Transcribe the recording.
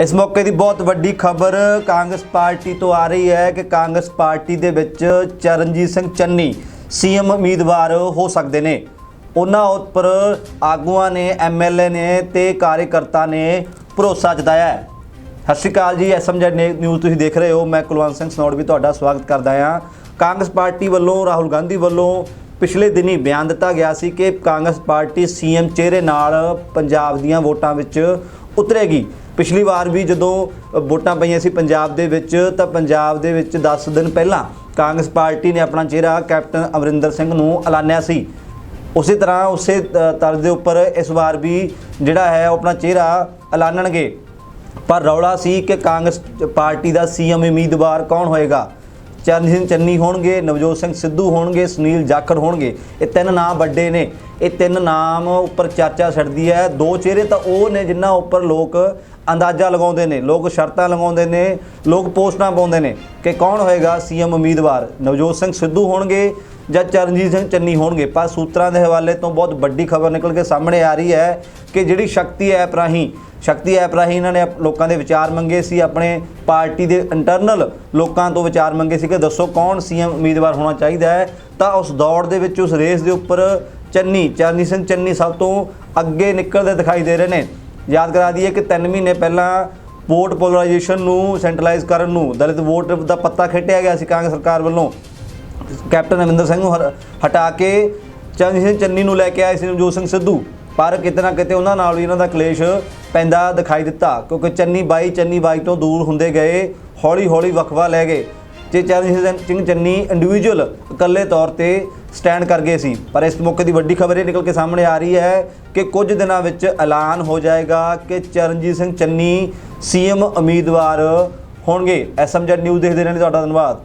ਇਸ ਮੌਕੇ ਦੀ ਬਹੁਤ ਵੱਡੀ ਖਬਰ ਕਾਂਗਰਸ ਪਾਰਟੀ ਤੋਂ ਆ ਰਹੀ ਹੈ ਕਿ ਕਾਂਗਰਸ ਪਾਰਟੀ ਦੇ ਵਿੱਚ ਚਰਨਜੀਤ ਸਿੰਘ ਚੰਨੀ ਸੀਐਮ ਉਮੀਦਵਾਰ ਹੋ ਸਕਦੇ ਨੇ। ਉਹਨਾਂ ਉੱਪਰ ਆਗੂਆਂ ਨੇ ਐਮਐਲਏ ਨੇ ਤੇ ਕਾਰਜਕਰਤਾ ਨੇ ਭਰੋਸਾ ਜਤਾਇਆ ਹੈ। ਸਤਿ ਸ਼੍ਰੀ ਅਕਾਲ ਜੀ ਐਸਐਮਜੈਡ ਨਿਊਜ਼ ਤੁਸੀਂ ਦੇਖ ਰਹੇ ਹੋ। ਮੈਂ ਕੁਲਵੰਤ ਸਿੰਘ ਸਨੋੜ ਵੀ ਤੁਹਾਡਾ ਸਵਾਗਤ ਕਰਦਾ ਹਾਂ। ਕਾਂਗਰਸ ਪਾਰਟੀ ਵੱਲੋਂ, ਰਾਹੁਲ ਗਾਂਧੀ ਵੱਲੋਂ ਪਿਛਲੇ ਦਿਨੀ ਬਿਆਨ ਦਿੱਤਾ ਗਿਆ ਸੀ ਕਿ ਕਾਂਗਰਸ ਪਾਰਟੀ ਸੀਐਮ ਚਿਹਰੇ ਨਾਲ ਪੰਜਾਬ ਦੀਆਂ ਵੋਟਾਂ ਵਿੱਚ ਉਤਰੇਗੀ। ਪਿਛਲੀ ਵਾਰ ਵੀ ਜਦੋਂ ਵੋਟਾਂ ਪਈਆਂ ਸੀ ਪੰਜਾਬ ਦੇ ਵਿੱਚ ਤਾਂ ਪੰਜਾਬ ਦੇ ਵਿੱਚ 10 ਦਿਨ ਪਹਿਲਾਂ ਕਾਂਗਰਸ ਪਾਰਟੀ ਨੇ ਆਪਣਾ ਚਿਹਰਾ ਕੈਪਟਨ ਅਮਰਿੰਦਰ ਸਿੰਘ ਨੂੰ ਐਲਾਨਿਆ ਸੀ। ਉਸੇ ਤਰ੍ਹਾਂ ਉਸੇ ਅ, ਦੇ ਉੱਪਰ ਇਸ ਵਾਰ ਵੀ ਜਿਹੜਾ ਹੈ ਉਹ ਆਪਣਾ ਚਿਹਰਾ ਐਲਾਨਣਗੇ। ਪਰ ਰੌਲਾ ਸੀ ਕਿ ਕਾਂਗਰਸ ਪਾਰਟੀ ਦਾ ਸੀਐਮ ਉਮੀਦਵਾਰ ਕੌਣ ਹੋਏਗਾ? ਚਰਨਜੀਤ ਸਿੰਘ ਚੰਨੀ ਹੋਣਗੇ ਨਵਜੋਤ ਸਿੰਘ ਸਿੱਧੂ ਹੋਣਗੇ ਸੁਨੀਲ ਜਾਖੜ ਹੋਣਗੇ। ਇਹ ਤਿੰਨ ਨਾਂ ਵੱਡੇ ਨੇ। ਇਹ ਤਿੰਨ ਨਾਮ ਉੱਪਰ ਚਰਚਾ ਛੱਡਦੀ ਹੈ। ਦੋ ਚਿਹਰੇ ਤਾਂ ਉਹ ਨੇ ਜਿਨ੍ਹਾਂ ਉੱਪਰ ਲੋਕ ਅੰਦਾਜ਼ਾ ਲਗਾਉਂਦੇ ਨੇ, ਲੋਕ ਸ਼ਰਤਾਂ ਲਗਾਉਂਦੇ ਨੇ, ਲੋਕ ਪੋਸਟਾਂ ਪਾਉਂਦੇ ਨੇ ਕਿ ਕੌਣ ਹੋਏਗਾ ਸੀਐਮ ਉਮੀਦਵਾਰ। ਨਵਜੋਤ ਸਿੰਘ ਸਿੱਧੂ ਹੋਣਗੇ ਜਾਂ ਚਰਨਜੀਤ ਸਿੰਘ ਚੰਨੀ ਹੋਣਗੇ? ਪਰ ਸੂਤਰਾਂ ਦੇ ਹਵਾਲੇ ਤੋਂ ਬਹੁਤ ਵੱਡੀ ਖਬਰ ਨਿਕਲ ਕੇ ਸਾਹਮਣੇ ਆ ਰਹੀ ਹੈ ਕਿ ਜਿਹੜੀ ਸ਼ਕਤੀ ਐਪ ਰਾਹੀਂ, ਸ਼ਕਤੀ ਐਪ ਰਾਹੀਂ ਇਹਨਾਂ ਨੇ ਲੋਕਾਂ ਦੇ ਵਿਚਾਰ ਮੰਗੇ ਸੀ, ਆਪਣੇ ਪਾਰਟੀ ਦੇ ਇੰਟਰਨਲ ਲੋਕਾਂ ਤੋਂ ਵਿਚਾਰ ਮੰਗੇ ਸੀ ਕਿ ਦੱਸੋ ਕੌਣ ਸੀਐਮ ਉਮੀਦਵਾਰ ਹੋਣਾ ਚਾਹੀਦਾ ਹੈ। ਤਾਂ ਉਸ ਦੌੜ ਦੇ ਵਿੱਚ, ਉਸ ਰੇਸ ਦੇ ਉੱਪਰ ਚੰਨੀ, ਚਰਨਜੀਤ ਸਿੰਘ ਚੰਨੀ ਸਭ ਤੋਂ ਅੱਗੇ ਨਿਕਲਦੇ ਦਿਖਾਈ ਦੇ ਰਹੇ ਨੇ। ਯਾਦ ਕਰਾ ਦਈਏ ਕਿ 3 ਮਹੀਨੇ ਪਹਿਲਾਂ ਵੋਟ ਪੋਲਰਾਈਜੇਸ਼ਨ ਨੂੰ ਸੈਂਟਰਲਾਈਜ਼ ਕਰਨ ਨੂੰ ਦਲਿਤ ਵੋਟ ਦਾ ਪੱਤਾ ਖੇਟਿਆ ਗਿਆ ਸੀ ਕਾਂਗਰਸ ਸਰਕਾਰ ਵੱਲੋਂ। ਕੈਪਟਨ ਅਮਰਿੰਦਰ ਸਿੰਘ ਨੂੰ ਹਟਾ ਕੇ ਚਰਨਜੀਤ ਸਿੰਘ ਚੰਨੀ ਨੂੰ ਲੈ ਕੇ ਆਏ ਸੀ ਨਵਜੋਤ ਸਿੰਘ ਸਿੱਧੂ। ਪਰ ਕਿਤੇ ਨਾ ਕਿਤੇ ਉਹਨਾਂ ਨਾਲ ਵੀ ਇਹਨਾਂ ਦਾ ਕਲੇਸ਼ ਪੈਂਦਾ ਦਿਖਾਈ ਦਿੱਤਾ, ਕਿਉਂਕਿ ਚੰਨੀ ਬਾਈ ਚੰਨੀ ਬਾਈ ਤੋਂ ਦੂਰ ਹੁੰਦੇ ਗਏ ਹੌਲੀ ਹੌਲੀ ਵਕਵਾ ਲੈ ਗਏ। ਜੇ ਚਰਨਜੀਤ ਸਿੰਘ ਚੰਨੀ ਇੰਡੀਵਿਜੂਅਲ ਇਕੱਲੇ ਤੌਰ ਤੇ ਸਟੈਂਡ ਕਰ ਗਏ ਸੀ, ਪਰ ਇਸ ਮੌਕੇ ਦੀ ਵੱਡੀ ਖਬਰ ਇਹ ਨਿਕਲ ਕੇ ਸਾਹਮਣੇ ਆ ਰਹੀ ਹੈ ਕਿ ਕੁਝ ਦਿਨਾਂ ਵਿੱਚ ਐਲਾਨ ਹੋ ਜਾਏਗਾ ਕਿ ਚਰਨਜੀਤ ਸਿੰਘ ਚੰਨੀ ਸੀਐਮ ਉਮੀਦਵਾਰ ਹੋਣਗੇ। ਐਸਐਮਜੈਡ ਨਿਊਜ਼ ਦੇਖਦੇ ਰਹਿਣ ਲਈ ਤੁਹਾਡਾ ਧੰਨਵਾਦ।